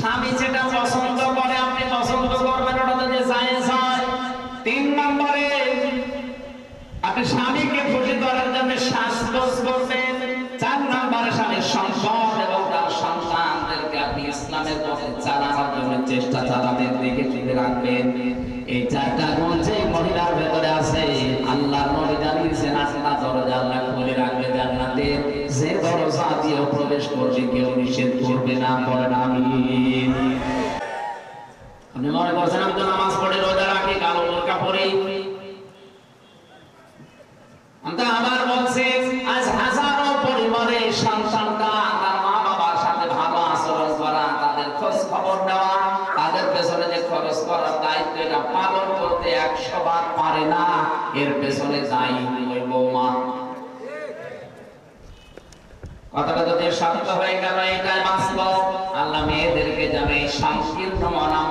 স্বামী যেটা পছন্দ করে, আপনি পছন্দ করবেন ওটা যদি জায়েজ হয় তিন নম্বরে, আপনি স্বামীকে খুশি করার জন্য স্বাস্থ্য করবেন। চার নম্বরে, স্বামীর সম্পদ এবং তার সন্তানদেরকে আপনি ইসলামের পথে চালানোর জন্য চেষ্টা চালাবেন দেখে চুলে রাখবেন। এই চারটা গুণ যে মহিলার ভেতরে আছে প্রবেশ করবে, কেউ নিষেধ করবে না, বলেন আমিন। আপনি মনে করছেন আমি তো নামাজ পড়ে রোজা রাখি, কালো আবার বলছি, আজ হাজারো পরিবারে করা, তাদের পেছনে যে খরচ পালন করতে একশো বার পারে না, এর পেছনে যাই বৌমা। কথাটা যদি সত্য হয়ে গেল, এটাই আল্লাহ মেয়েদেরকে যাবে মনা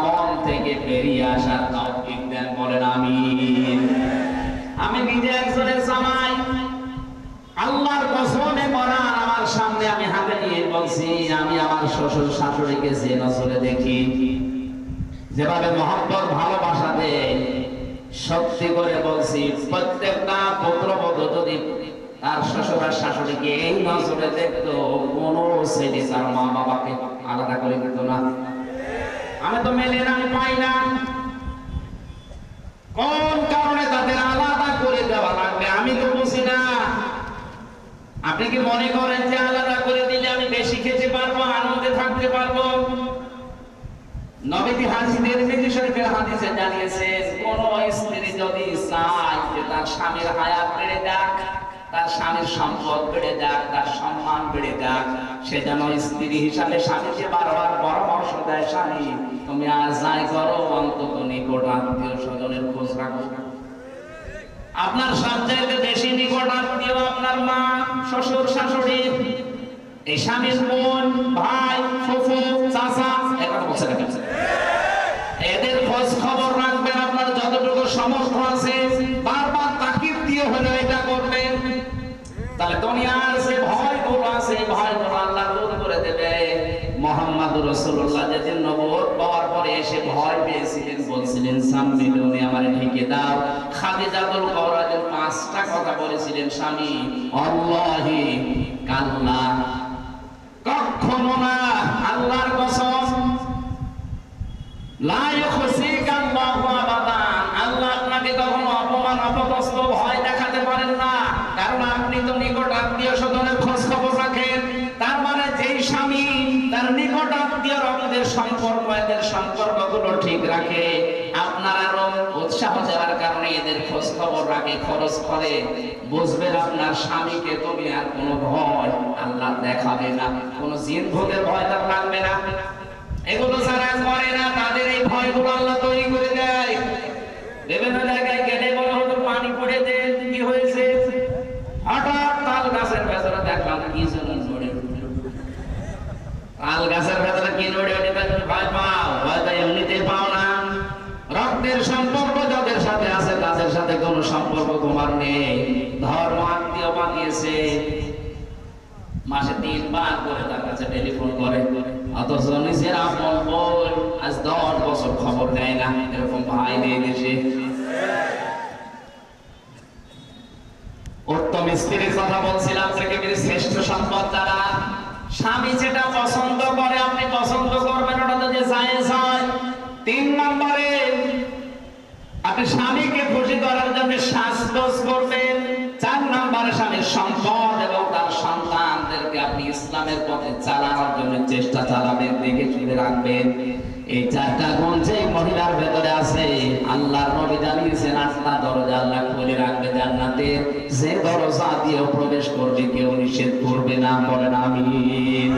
থেকে বেরিয়ে আসার তৌফিক দেন, বলেন আমিন। আমি নিজে একজনের জামাই। আল্লাহর কসমে আমার সামনে আমি হাতে নিয়ে বলছি, আমি আমার শ্বশুর শাশুড়িকে যে নজরে দেখি, যেভাবে মহব্বত, ভালোবাসা দেয়, সত্যি করে বলছি, প্রত্যেকটা যদি তার শ্বশুর আর শাশুড়িকে এই নজরে দেখতো কোনো ছেলে তার মা বাবাকে। আলাদা করে দিত না। আমি তো মেলে না আমি পাই না। কোন কারণে তাদের আলাদা করে দেওয়া লাগবে, আমি তো বুঝি না। আপনি কি মনে করেন যে আলাদা করে দিলে আমি বেশি খেতে পারব আনন্দে থাকতে পারব? নবীজি হাজিদের মেজি শরীফের হাদিসে জানিয়েছেন, কোন স্ত্রী যদি চায় যে তার স্বামীর হায়াত বেড়ে যাক তার স্বামীর সম্পদ বেড়ে যাক, তার সম্মান বেড়ে যাক, সে যেন স্ত্রী হিসাবে স্বামীকে বারবার পরামর্শ দেয়, স্বামী, তুমি আর যাই করো, অন্তত নিকট আত্মীয় স্বজনের খোঁজ রাখো আপনার সবচাইতে বেশি নিকট আত্মীয় আপনার মা, শ্বশুর, শাশুড়ি, এই স্বামীর বোন, ভাই, ফুফু, চাচা একথা বলছে? এদের খোঁজ খবর রাখবেন আপনার যতটুকু সমর্থ আছে বারবার দুনিয়ার ভয়গুলো আল্লাহ দূর করে দেবে। যেদিন নবুয়ত পাওয়ার পরে এসে ভয় পেয়েছিলেন, বলছিলেন সামনে তুমি আমার ঢেকে দাও। খাদিজাতুল পাঁচটা কথা বলেছিলেন, স্বামী, আল্লাহি, কাল্লা, কখনো না, আল্লাহর কসম, লা ইউখসিকা আল্লাহু আবাদান আল্লাহ আপনাকে কখনো অপমান অপদস্থ ভয় দেখাতে পারেন না কারণ আপনি তো নিকট আত্মীয় স্বজনের খোঁজ খবর রাখেন তার মানে যেই স্বামী তার নিকট আত্মীয় রক্তের সম্পর্ক এদের সম্পর্কগুলো ঠিক রাখে। আপনার আরও উৎসাহ দেওয়ার কারণে এদের খোঁজ খবর রাখে খরচ করে। বুঝবেন আপনার স্বামীকে তুমি আর কোনো ভয় আল্লাহ দেখাবে না। কোনো জিন ভোগের ভয় তার লাগবে না। এগুলো যারা করে না, তাদের এই ভয়গুলো আল্লাহ তৈরি করে দেয়। বিভিন্ন জায়গায় গেলে বলে হতো পানি পড়ে দে, কি হয়েছে? হঠাৎ তাল গাছের ভেতরে দেখলাম, কি উঠল। তাল গাছের ভেতরে কি নড়ে ওঠে তা তুমি ভয় পাও হয়তো এমনিতে পাও না রক্তের সম্পর্ক যাদের সাথে আছে তাদের সাথে কোনো সম্পর্ক তোমার নেই। ধর্ম আত্মীয় বানিয়েছে। মাসে তিনবার করে তার কাছে টেলিফোন করে। অথচ নিজের আপন বোন আজ দশ বছর খবর দেয় না। এরকম ভাই নেই দেশে। উত্তম স্ত্রীর কথা বলছিলাম শ্রেষ্ঠ সম্পদ তারা। স্বামী যেটা পছন্দ করে, আপনি পছন্দ করবেন আপনি স্বামীকে খুশি করার জন্য স্বাস্থ্য করবেন। চার নম্বরে স্বামীর সম্পদ এবং তার সন্তানদেরকে আপনি ইসলামের পথে চালানোর জন্য চেষ্টা চালাবেন দেখে চুলে রাখবেন। এই চারটা গুণ যে মহিলার ভেতরে আছে, আল্লাহর নবী জানিয়েছেন আল্লাহ দরজা আল্লাহ খুলে রাখবে জান্নাতে। যে দরজা দিয়ে প্রবেশ করবে, কেউ নিষেধ করবে না, বলেন আমিন।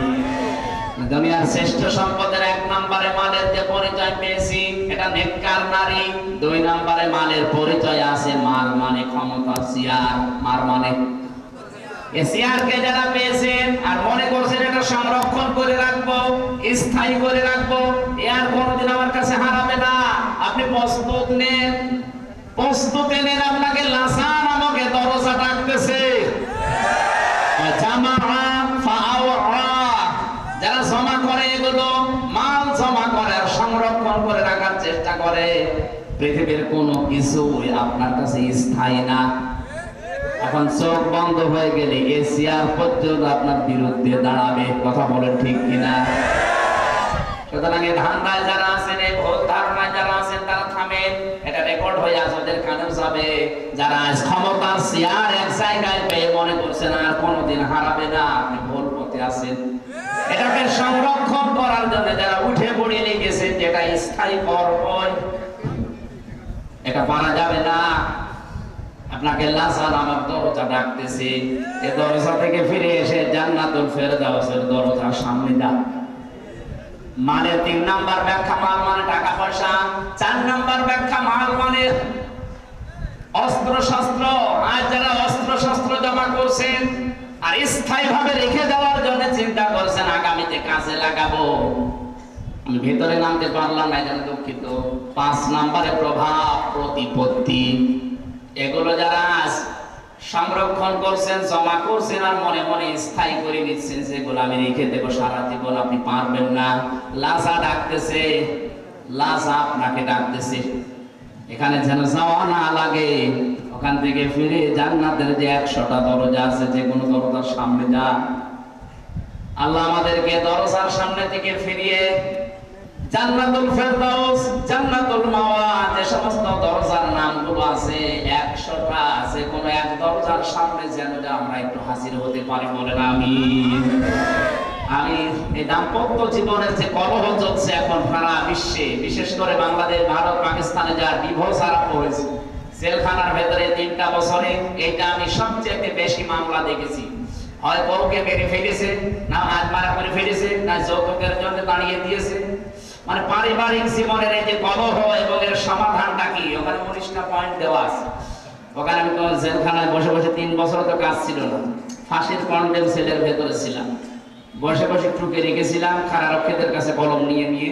দুনিয়ার শ্রেষ্ঠ সম্পদের এক নম্বরে মালের যে পরিচয় পেয়েছি, এটা নেককার নারী। দুই নম্বরে মালের পরিচয় আছে মাল মানে ক্ষমতা সিয়ার মার মানে এ সিয়ারকে যারা পেয়েছেন, আর মনে করছেন এটা সংরক্ষণ করে রাখব, স্থায়ী করে রাখব এ আর কোনোদিন আমার কাছে হারাবে না আপনি প্রস্তুত নেন প্রস্তুত নেন আপনাকে লাসা নামক এ দরজা ডাকতেছে জামা ফাআওয়া যারা জমা করে এগুলো মাল জমা করে পৃথিবীর কোনো কিছুই আপনার কাছে স্থায়ী না। এখন চোখ বন্ধ হয়ে গেলে এশিয়ার পর্যন্ত আপনার বিরুদ্ধে দাঁড়াবে, কথা বলেন ঠিক কিনা? সুতরাং ধান্দায় যারা আছেন ধারণায় যারা আছেন, তারা থামেন, এটা রেকর্ড হয়ে আছে ওদের যাবে। যারা ক্ষমতার এক জায়গায় পেয়ে মনে করছেন আর কোনোদিন হারাবে না, আপনি ভুল পথে আছেন। এটাকে সংরক্ষণ করার জন্য যারা উঠে পড়ে যেটা স্থায়ী এটা পারা যাবে না। আপনাকে লাসান আমার দরজা ডাকতেছে। এ দরজা থেকে ফিরে এসে জান্নাতুল ফেরদাউসের দরজার সামনে যান মানে তিন নাম্বার ব্যাখ্যা মাল মানে টাকা পয়সা, চার নাম্বার ব্যাখ্যা মাল মানে অস্ত্র শস্ত্র আর যারা অস্ত্র শস্ত্র জমা করছেন আর স্থায়ী ভাবে রেখে দেওয়ার জন্য চিন্তা করছেন, আগামীতে কাজে লাগাবো। ভেতরে নামতে পারলাম না, এখানে দুঃখিত। পাঁচ নাম্বারে প্রভাব, প্রতিপত্তি। এগুলো যারা সংরক্ষণ করছেন, জমা করছেন আর মনে মনে স্থায়ী করে নিচ্ছেন, সেগুলো আমি রেখে দেবো, সারা জীবন আপনি পারবেন না। লাসা ডাকতেছে, লাসা আপনাকে ডাকতেছে। এখানে যেন যাওয়া না লাগে, ওখান থেকে ফিরে জান্নাতের যে একশোটা দরজা আছে, যে কোনো দরজার সামনে যা আল্লাহ আমাদেরকে দরজার সামনে থেকে ফিরিয়ে জান্নাতুল ফেরদাউস, জান্নাতুল মাওয়া যে সমস্ত দরজার নামগুলো আছে, একশোটা আছে, কোন এক দরজার সামনে যেন আমরা একটু হাজির হতে পারি বলেন আমি আমি এই দাম্পত্য জীবনের যে কলহ চলছে এখন সারা বিশ্বে, বিশেষ করে বাংলাদেশ, ভারত, পাকিস্তানে যা ডিভোর্স আরম্ভ হয়েছে, জেলখানার ভেতরে তিনটা বছরে এটা আমি সবচেয়ে বেশি মামলা দেখেছি। হয় বউকে মেরে ফেলেছে, না হাত মারা করে ফেলেছে, না যৌতুকের জন্য দাঁড়িয়ে দিয়েছে মানে পারিবারিক জীবনের এই যে কলহ এবং এর সমাধানটা কি? ওখানে উনিশটা পয়েন্ট দেওয়া আছে। ওখানে আমি তো জেলখানায় বসে বসে তিন বছর তো কাজ ছিল না। ফাঁসির কন্ডেম সেলের ভেতরে ছিলাম। বসে বসে টুকে রেখেছিলাম, খারারক্ষীদের কাছে কলম নিয়ে নিয়ে।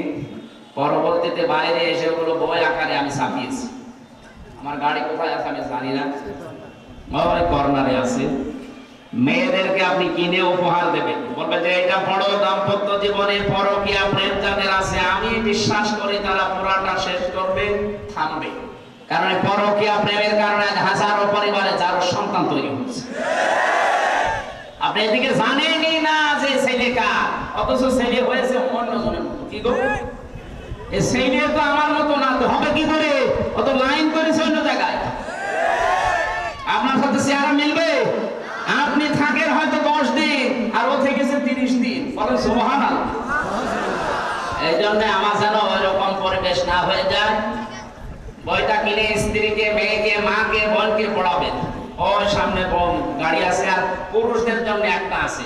পরবর্তীতে বাইরে এসে ওগুলো বই আকারে আমি ছাপিয়েছি। আমার গাড়ি কোথায় আছে আমি জানি না। কর্নারে আছে। মেয়েদেরকে আপনি কিনে উপহার দেবেন। বলবে যে, এটা বড় দাম্পত্য জীবনে পরকীয়া, প্রেম যাদের আছে, আমি বিশ্বাস করি তারা পুরাটা শেষ করবে, থামবে। কারণ পরকীয়া, প্রেমের কারণে হাজারো পরিবারে যারো সন্তান তৈরি হচ্ছে আপনি এদিকে জানেনই না যে ছেলে অথচ ছেলে হয়েছে অন্য জনের কি গো? এই ছেলে তো আমার মতো না হবে কি করে? অত লাইন করেছে অন্য জায়গায়। আপনার সাথে চেহারা মিলবে আপনি থাকেন হয়তো দশ দিন আর ও থেকেছে তিরিশ দিন বলেন এই জন্য আমার যেন ওইরকম পরিবেশ না হয়ে যায়। বইটা কিনে স্ত্রীকে, মেয়েকে, মাকে, বোনকে পড়াবেন। ওই সামনে বোন, গাড়ি আছে আর পুরুষদের জন্য একটা আছে।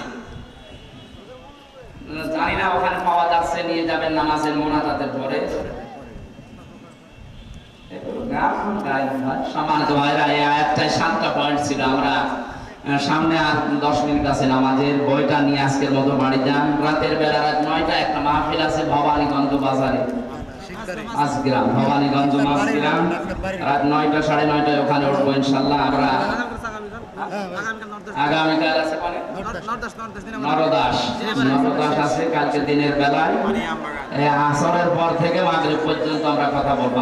জানি না, ওখানে পাওয়া যাচ্ছে, নিয়ে যাবেন নামাজের মোনাজাতের পরে। সম্মানিত ভাইরা, এই ছিল, আমরা সামনে আর দশ মিনিট আছে নামাজের বইটা নিয়ে আজকের মতো বাড়ি যান। রাতের বেলা রাত নয়টা একটা মাহফিল আছে ভবানীগঞ্জ বাজারে। ভবানীগঞ্জ মাসগ্রাম রাত নয়টা, সাড়ে নয়টায় ওখানে উঠবো ইনশাল্লাহ, আমরা মানে? দিনের বেলায়। আসরের পর থেকে মাগরিব পর্যন্ত আমরা কথা বলব।